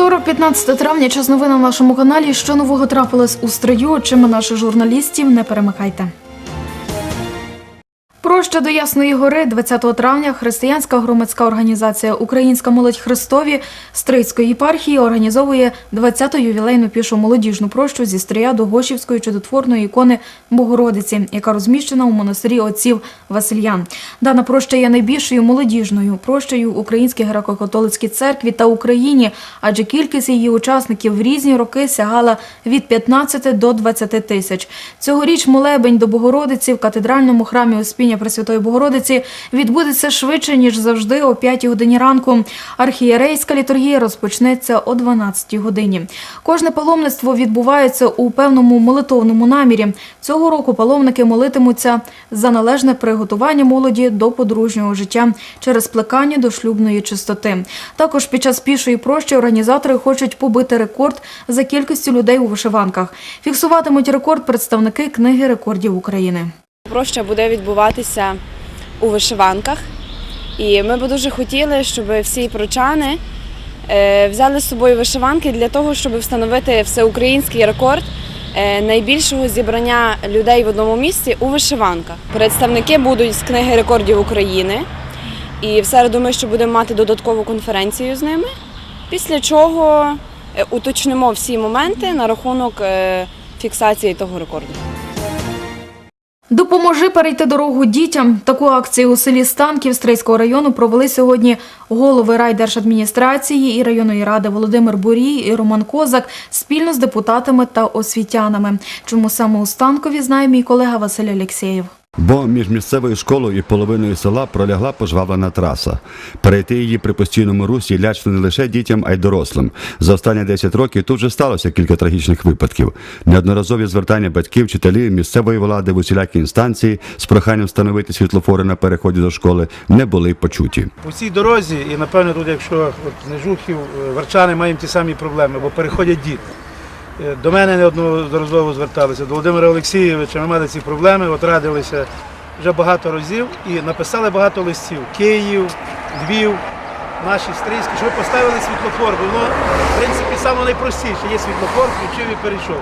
Вівторок, 15 травня, час новин на нашому каналі. Що нового трапилось у строю? Очима наших журналістів не перемикайте. Проща до Ясної гори 20 травня християнська громадська організація Українська молодь Христові Стрийської єпархії організовує 20-ту ювілейну пішу молодіжну прощу зі стрия до Гошівської чудотворної ікони Богородиці, яка розміщена у монастирі отців Васильян. Дана проща є найбільшою молодіжною прощею в Українській греко-католицькій церкві та Україні, адже кількість її учасників в різні роки сягала від 15 до 20 тисяч. Цьогоріч молебень до Богородиці в катедральному храмі Успіння Пресвятої Богородиці відбудеться швидше ніж завжди о 5 годині ранку. Архієрейська літургія розпочнеться о 12 годині. Кожне паломництво відбувається у певному молитовному намірі. Цього року паломники молитимуться за належне приготування молоді до подружнього життя через плекання до шлюбної чистоти. Також під час пішої прощі організатори хочуть побити рекорд за кількістю людей у вишиванках. Фіксуватимуть рекорд представники книги рекордів України. Проща буде відбуватися у вишиванках. І ми б дуже хотіли, щоб всі прочани е, взяли з собою вишиванки для того, щоб встановити всеукраїнський рекорд е, найбільшого зібрання людей в одному місці у вишиванках. Представники будуть з книги рекордів України. І в середу ми ще будемо мати додаткову конференцію з ними. Після чого е, уточнимо всі моменти на рахунок фіксації того рекорду. Допоможи перейти дорогу дітям. Таку акцію у селі Станків Стрийського району провели сьогодні голови райдержадміністрації і районної ради Володимир Бурій і Роман Козак спільно з депутатами та освітянами. Чому саме у Станкові знає мій колега Василь Алєксєєв. Бо між місцевою школою і половиною села пролягла пожвавлена траса. Перейти її при постійному русі лячно не лише дітям, а й дорослим. За останні 10 років тут вже сталося кілька трагічних випадків. Неодноразові звертання батьків, вчителів, місцевої влади в усілякі інстанції з проханням встановити світлофори на переході до школи не були почуті. У цій дорозі, і напевно тут, якщо от, з Нежухів, е, Варчани маємо ті самі проблеми, бо переходять діти. Е, До мене неодноразово зверталися, до Володимира Олексійовича ми мали ці проблеми, от радилися вже багато разів і написали багато листів. Київ, Львів, наші стрийські, щоб поставили світлофор, бо воно, в принципі, найпростіше. Є світлофор, включив і перейшов.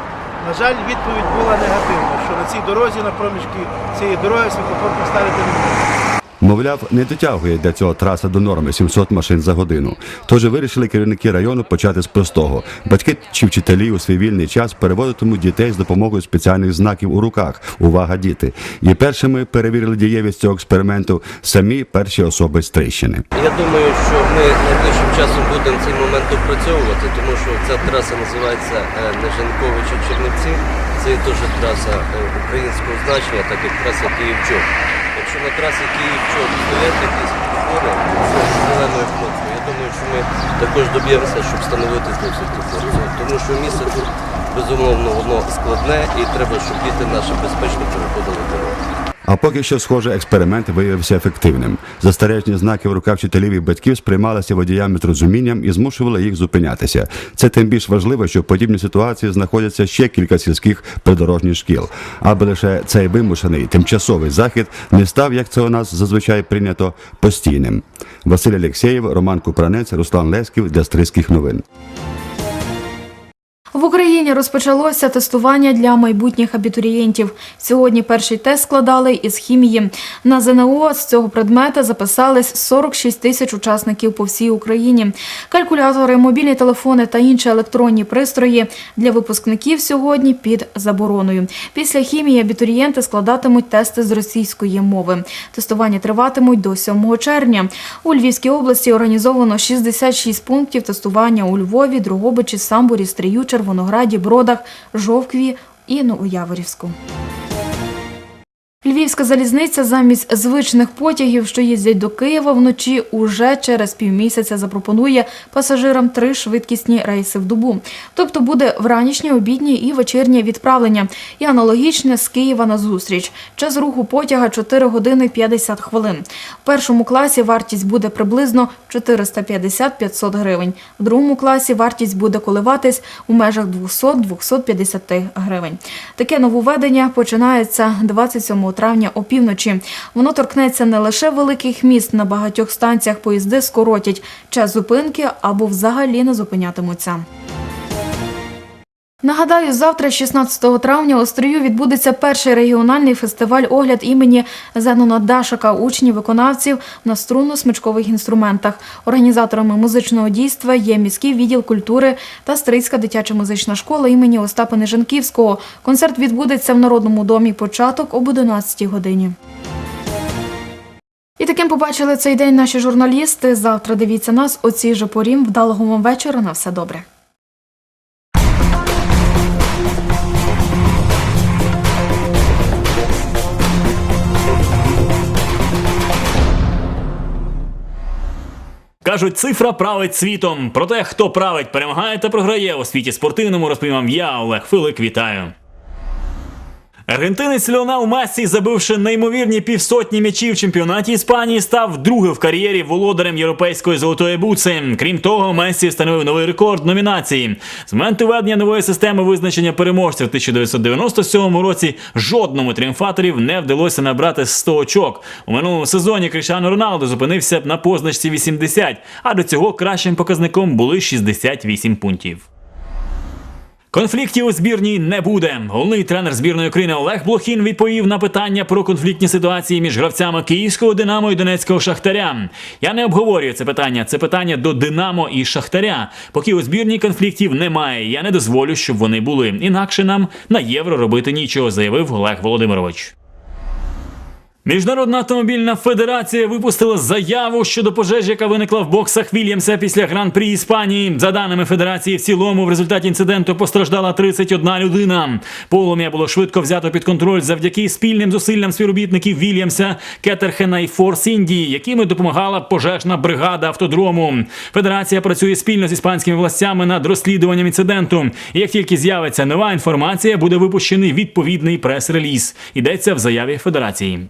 На жаль, відповідь була негативна, що на цій дорозі, на проміжку цієї дороги світлофор поставити не можна. Мовляв, не дотягує для цього траса до норми 700 машин за годину. Тож вирішили керівники району почати з простого. Батьки чи вчителі у свій вільний час переводитимуть дітей з допомогою спеціальних знаків у руках. Увага, діти! І першими перевірили дієвість цього експерименту самі перші особи з Трищини. Я думаю, що ми найближчим часом будемо цей момент опрацьовувати, тому що ця траса називається е, Нежанковича Чернівці. Це теж траса е, українського значення, так як траса Київ-Чоп. Якщо на трасі Київ-Чоп стоять якісь підходи з зеленою кнопкою, я думаю, що ми також доб'ємося, щоб встановити світлофор. Тому що місце тут безумовно воно складне і треба, щоб діти наші безпечно переходили дорогу. А поки що, схоже, експеримент виявився ефективним. Застережні знаки в руках вчителів і батьків сприймалися водіями з розумінням і змушували їх зупинятися. Це тим більш важливо, що в подібній ситуації знаходяться ще кілька сільських придорожніх шкіл, аби лише цей вимушений тимчасовий захід не став, як це у нас зазвичай прийнято, постійним. Василь Алєксєєв, Роман Купранець, Руслан Леськів для Стрийських новин. В Україні розпочалося тестування для майбутніх абітурієнтів. Сьогодні перший тест складали із хімії. На ЗНО з цього предмета записались 46 тисяч учасників по всій Україні. Калькулятори, мобільні телефони та інші електронні пристрої для випускників сьогодні під забороною. Після хімії абітурієнти складатимуть тести з російської мови. Тестування триватимуть до 7 червня. У Львівській області організовано 66 пунктів тестування у Львові, Дрогобичі, Самборі, Стрию, Червонограді, Бродах, Жовкві і Новояворівську. Львівська залізниця замість звичних потягів, що їздять до Києва вночі, уже через півмісяця запропонує пасажирам три швидкісні рейси в добу. Тобто буде вранішнє, обіднє і вечірнє відправлення. І аналогічне з Києва на зустріч. Час руху потяга 4 години 50 хвилин. В першому класі вартість буде приблизно 450-500 гривень. В другому класі вартість буде коливатись у межах 200-250 гривень. Таке нововведення починається 27 травня опівночі. Воно торкнеться не лише великих міст на багатьох станціях поїзди скоротять час зупинки або взагалі не зупинятимуться. Нагадаю, завтра, 16 травня, у Стрию відбудеться перший регіональний фестиваль огляд імені Зенона Дашака, учнів виконавців на струнно-смичкових інструментах. Організаторами музичного дійства є міський відділ культури та Стрийська дитяча музична школа імені Остапа Нежанківського. Концерт відбудеться в Народному домі початок об 11 годині. І таким побачили цей день наші журналісти. Завтра дивіться нас о цій же порі. Вдалого вам вечора. На все добре. Кажуть, цифра править світом. Про те, хто править, перемагає та програє у світі спортивному, розповім вам я, Олег Филик. Вітаю. Аргентинець Леонел Мессі, забивши неймовірні півсотні м'ячів в чемпіонаті Іспанії, став другим в кар'єрі володарем європейської золотої буци. Крім того, Мессі встановив новий рекорд номінації. З моменту введення нової системи визначення переможців в 1997 році жодному тріумфаторів не вдалося набрати 100 очок. У минулому сезоні Крішану Роналду зупинився на позначці 80, а до цього кращим показником були 68 пунктів. Конфліктів у збірній не буде. Головний тренер збірної України Олег Блохін відповів на питання про конфліктні ситуації між гравцями Київського Динамо і Донецького Шахтаря. Я не обговорюю це питання. Це питання до Динамо і Шахтаря. Поки у збірній конфліктів немає, я не дозволю, щоб вони були. Інакше нам на євро робити нічого, заявив Олег Володимирович. Міжнародна автомобільна федерація випустила заяву щодо пожежі, яка виникла в боксах Вільямса після гран-прі Іспанії. За даними федерації, в цілому в результаті інциденту постраждала 31 людина. Полум'я було швидко взято під контроль завдяки спільним зусиллям співробітників Вільямса, Кетерхена і Форс Індії, якими допомагала пожежна бригада автодрому. Федерація працює спільно з іспанськими властями над розслідуванням інциденту. І як тільки з'явиться нова інформація, буде випущений відповідний прес-реліз. Йдеться в заяві федерації.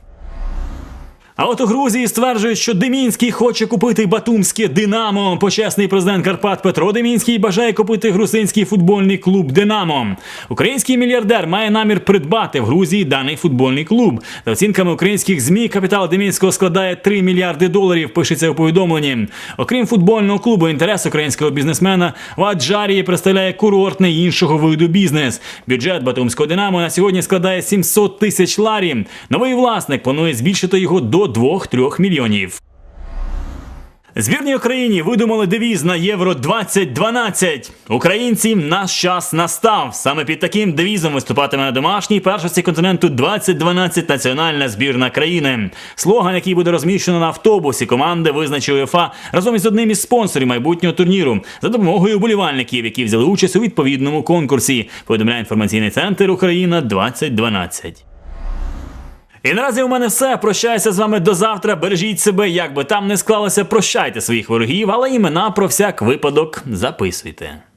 А от у Грузії стверджують, що Демінський хоче купити Батумське Динамо. Почесний президент Карпат Петро Демінський бажає купити грузинський футбольний клуб Динамо. Український мільярдер має намір придбати в Грузії даний футбольний клуб. За оцінками українських змі, капітал Демінського складає 3 мільярди доларів. Пишеться у повідомленні. Окрім футбольного клубу, інтерес українського бізнесмена в Аджарії представляє курортний іншого виду бізнес. Бюджет Батумського Динамо на сьогодні складає 700 тисяч ларів. Новий власник планує збільшити його до 2-3 мільйонів. Збірній Україні видумали девіз на Євро 2012. Українці, наш час настав. Саме під таким девізом виступатиме на домашній першості континенту 2012 національна збірна країни. Слоган, який буде розміщено на автобусі, команди визначив УЄФА разом із одним із спонсорів майбутнього турніру за допомогою вболівальників, які взяли участь у відповідному конкурсі. Повідомляє інформаційний центр Україна 2012. І наразі у мене все. Прощаюся з вами до завтра. Бережіть себе, як би там не склалося. Прощайте своїх ворогів, але імена про всяк випадок записуйте.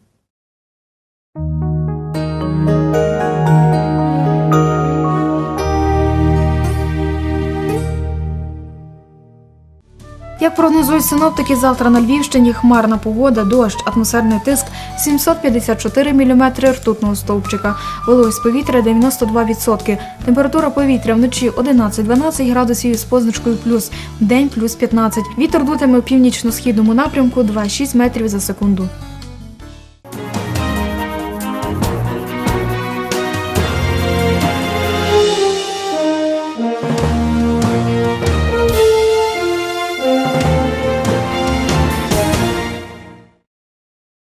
Як прогнозують синоптики, завтра на Львівщині хмарна погода, дощ, атмосферний тиск 754 мм ртутного стовпчика, вологість повітря 92%, температура повітря вночі 11-12 градусів з позначкою плюс, день плюс 15. Вітер дутиме у північно-східному напрямку 2,6 метрів за секунду.